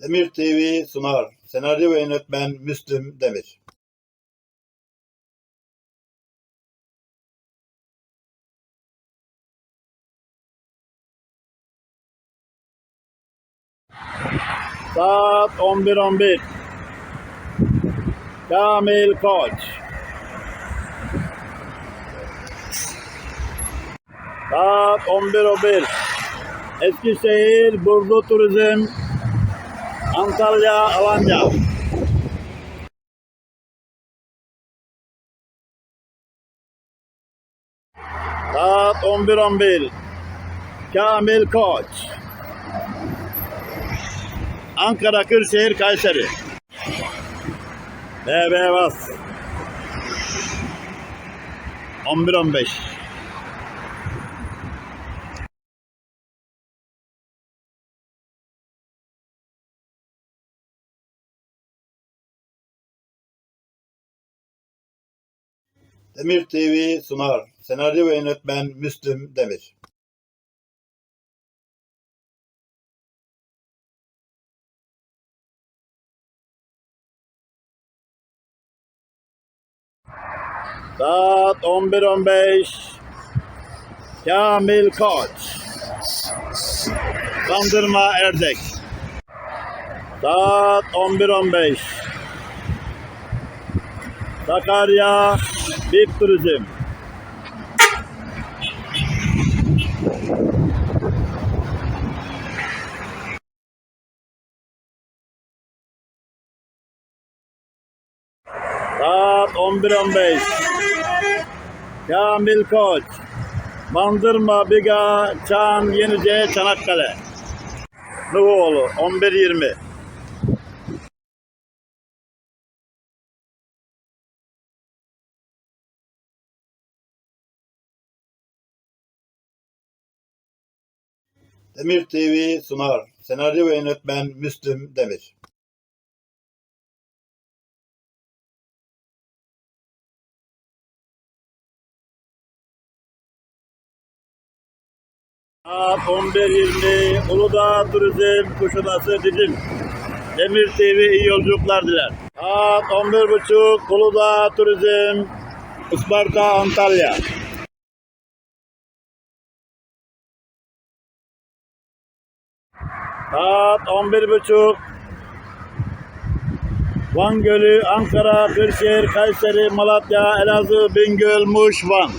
Demir TV sunar. Senaryo ve yönetmen Müslüm Demir. Saat 11.11 Kamil Koç Saat 11.11 Eskişehir Burdu Turizm Antalya Alanya Saat 11.11 Kamil Koç Ankara, Kırşehir, Kayseri. BB bas. 11-15. Demir TV sunar. Senaryo ve yönetmen Müslüm Demir. Saat 11-15. Kamil Koç. Bandırma Erdek. Saat 11-15. Sakarya Bip Turizm. Saat 11.15 Kamil Koç. Bandırma, Biga, Çan, Yenice, Çanakkale. Nuhoğlu 11.20 Demir TV sunar. Senaryo ve yönetmen Müslüm Demir. Saat 11.20 Uludağ Turizm Kuşadası Didim Demir TV iyi yolculuklar diler. Saat 11.30 Uludağ Turizm Isparta Antalya Saat 11.30 Van Gölü, Ankara, Kırşehir, Kayseri, Malatya, Elazığ, Bingöl, Muş, Van.